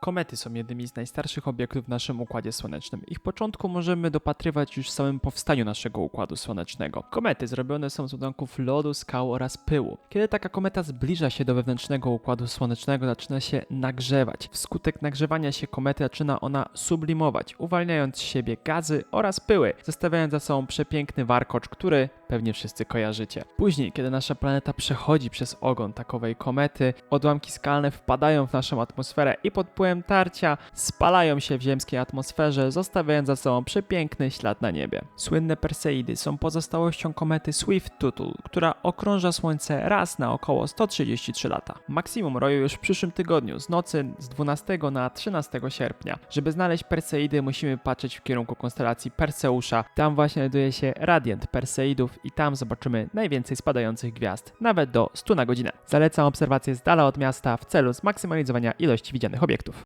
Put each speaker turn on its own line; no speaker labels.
Komety są jednymi z najstarszych obiektów w naszym Układzie Słonecznym. Ich początku możemy dopatrywać już w samym powstaniu naszego Układu Słonecznego. Komety zrobione są z ładunków lodu, skał oraz pyłu. Kiedy taka kometa zbliża się do wewnętrznego Układu Słonecznego, zaczyna się nagrzewać. Wskutek nagrzewania się komety zaczyna ona sublimować, uwalniając z siebie gazy oraz pyły, zostawiając za sobą przepiękny warkocz, który pewnie wszyscy kojarzycie. Później, kiedy nasza planeta przechodzi przez ogon takowej komety, odłamki skalne wpadają w naszą atmosferę i pod wpływem tarcia spalają się w ziemskiej atmosferze, zostawiając za sobą przepiękny ślad na niebie. Słynne Perseidy są pozostałością komety Swift-Tuttle, która okrąża Słońce raz na około 133 lata. Maksimum roju już w przyszłym tygodniu, z nocy z 12 na 13 sierpnia. Żeby znaleźć Perseidy, musimy patrzeć w kierunku konstelacji Perseusza. Tam właśnie znajduje się radiant Perseidów i tam zobaczymy najwięcej spadających gwiazd, nawet do 100 na godzinę. Zalecam obserwację z dala od miasta w celu zmaksymalizowania ilości widzianych obiektów.